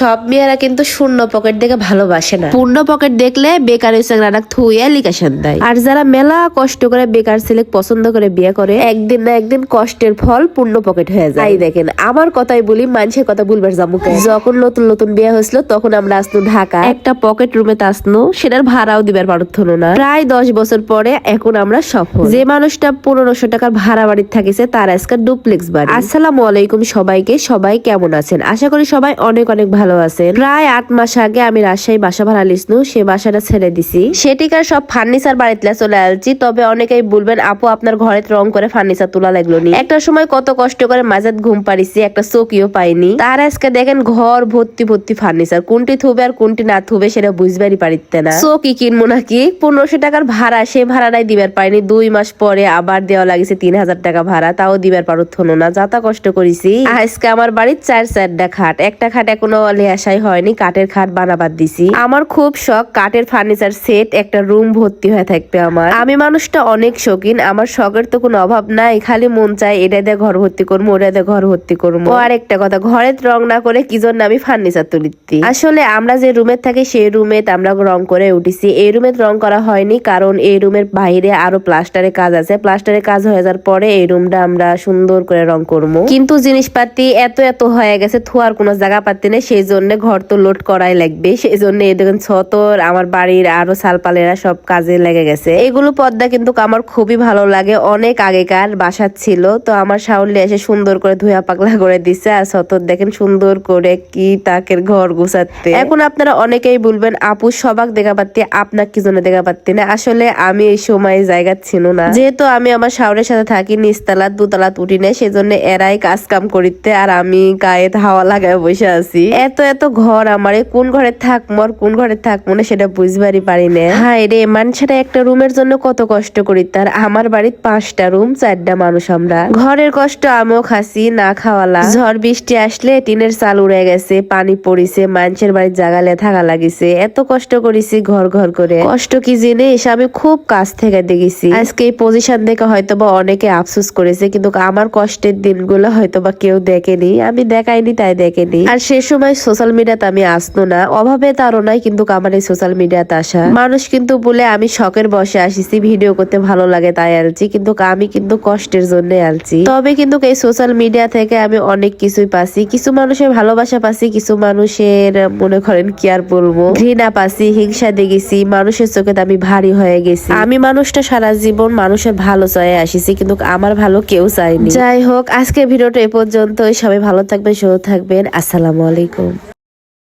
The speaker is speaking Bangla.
সব মেয়েরা কিন্তু শূন্য পকেট দেখে ভালোবাসে না। পূর্ণ পকেট দেখলে বেকার লিকাশন দেয়। আর যারা মেলা কষ্ট করে বেকার ছেলে পছন্দ করে বিয়ে করে একদিন না একদিন কষ্টের ফল পূর্ণ পকেট হয়ে যায়। দেখেন আমার কথাই বলি মানুষের কথা বলবার জামুকে। যখন নতুন নতুন বিয়ে হয়েছিল তখন আমরা আসতো ঢাকা। একটা পকেট রুমে আসনো সেটার ভাড়াও দিবার পারত হলো না। প্রায় দশ বছর পরে এখন আমরা সফল। যে মানুষটা পনেরোশো টাকার ভাড়া বাড়ির থাকিছে তার আজকে ডুপ্লেক্স বাড়ি। আসসালামু আলাইকুম সবাইকে সবাই কেমন আছেন? আশা করি সবাই অনেক অনেক ভালো আছেন। প্রায় আট মাস আগে আমি রাজশাহী বাসা ভাড়া লিসনু সে বাসাটা ছেড়ে দিছি। সেটিকার সব ফার্নিচার বাড়িতে চলে আসছি তবে অনেকেই বলবেন, আপু, আপনার ঘরে রং করে ফার্নিচার তোলা লাগল নি। একটা সময় কত কষ্ট করে মাজাত ঘুম পারিছি একটা চৌকিও পাইনি। তার আজকে দেখেন ঘর ভর্তি ভর্তি ফার্নিচার, কোনটি থুবে আর কোনটি না থুবে সেটা বুঝবারই পারিতে না। চৌকি কিনবো নাকি? পনেরোশো টাকার ভাড়া, সে ভাড়াটাই দিবার পাইনি দুই মাস পরে আবার দেওয়া লাগিছে তিন হাজার টাকা ভাড়া, তাও দিবার হলো না যাতা কষ্ট করেছি। আজকে আমার বাড়ির চার চারটা খাট, একটা খাট এখনও লেহাসাই হয়নি, কাঠের খাট বানাবার দিছি। আমার খুব শখ কাঠের ফার্নিচার, সেট, একটা রুম ভর্তি হয়ে থাকবে আমার। আমি মানুষটা অনেক শৌখিন, আমার শখের তো কোনো অভাব নাই, খালি মন চায় এটা দিয়ে ঘর ভর্তি করব, ওটা দিয়ে ঘর ভর্তি করব। আর একটা কথা ঘরে রং না করে কি জন্য আমি ফার্নিচার তুলিতি আসলে আমরা যে রুমে থাকি, সেই রুমে আমরা রং করে উঠেছি। এই রুমে রং করা হয়নি, কারণ এই রুমের বাইরে আরও প্লাস্টারের কাজ আছে। প্লাস্টারের কাজ হয়ে যাওয়ার পরে এই রুমটা আমরা সুন্দর করে রং করব। কিন্তু জিনিসপাতি এত এত হয়ে গেছে, থোয়ার কোনো জায়গা পাতি নেই, সেই জন্য ঘর তো লোড করাই লাগবে। সেই জন্য এই দেখেন ছতর আমার বাড়ির আরও সালপালেরা সব কাজে লেগে গেছে। এগুলো পর্দা কিন্তু আমার খুবই ভালো লাগে। অনেক আগেকার বাসার ছিল। তো আমার শাউলি এসে সুন্দর করে ধুয়া পাকলা করে দিছে। আর ছতর দেখেন সুন্দর করে কি তাকের ঘর গুছাতে এখন আপনারা অনেকেই বলবেন, আপু, সবাক দেখা পাচ্ছি আপনার কি জন্য দেখা পাচ্ছি না? আসলে আমি এই সময় জায়গা ছিল না। যেহেতু আমি আমার শাওরের সাথে থাকি নিচতলাত দুতলাত উঠি না সেজন্য এরাই কাজ কাম করিতে আর আমি গায়ে হাওয়া লাগায় বসে আছি। এত এত ঘর আমার কোন ঘরে থাকব আর কোন ঘরে থাকব না সেটা বুঝবারই পারি না। হাই রে মানুষেরা একটা রুমের জন্য কত কষ্ট করি তার। আমার বাড়ির পাঁচটা রুম চারটা মানুষ আমরা। ঘরের কষ্ট আমিও খাসি না খাওয়ালা। ঝড় বৃষ্টি আসলে টিনের চাল উড়ে গেছে পানি পড়িছে মানুষের বাড়ির জাগালে থাকা লাগিছে। এত কষ্ট করেছি ঘর ঘর করে। কষ্ট কি জিনিস? আমি খুব কাছ থেকে দেখেছি। আজকে এই পজিশন দেখে হয়তো বা অনেকে আফসোস করেছে কিন্তু আমার কষ্টের দিনগুলো হয়তো বা কেউ দেখেনি। আমি দেখাইনি তাই দেখেনি। আর সে সময় সোশ্যাল মিডিয়াতে আমি আসতো না। অভাবে তারও নাই, কিন্তু আমার এই সোশ্যাল মিডিয়াতে আসা। মানুষ কিন্তু বলে, আমি শখের বসে আসিছি, ভিডিও করতে ভালো লাগে তাই আলছি কিন্তু আমি কিন্তু কষ্টের জন্য আলছি তবে কিন্তু এই সোশ্যাল মিডিয়া থেকে আমি অনেক কিছুই পাচ্ছি। কিছু মানুষের ভালোবাসা পাচ্ছি, কিছু মানুষের, মনে করেন, কি আর বলব, ঘৃণা পাচ্ছি, হিংসা দেখেছি মানুষের চোখে আমি ভারী হয়ে গেছি। আমি মানুষটা সারা জীবন মানুষের ভালো চাই আসিছি, কিন্তু আমার ভালো কেউ চাইনি যাই হোক আজকে ভিডিওটা এ পর্যন্তই। সবাই ভালো থাকবেন, সুস্থ থাকবেন। আসসালামু আলাইকুম।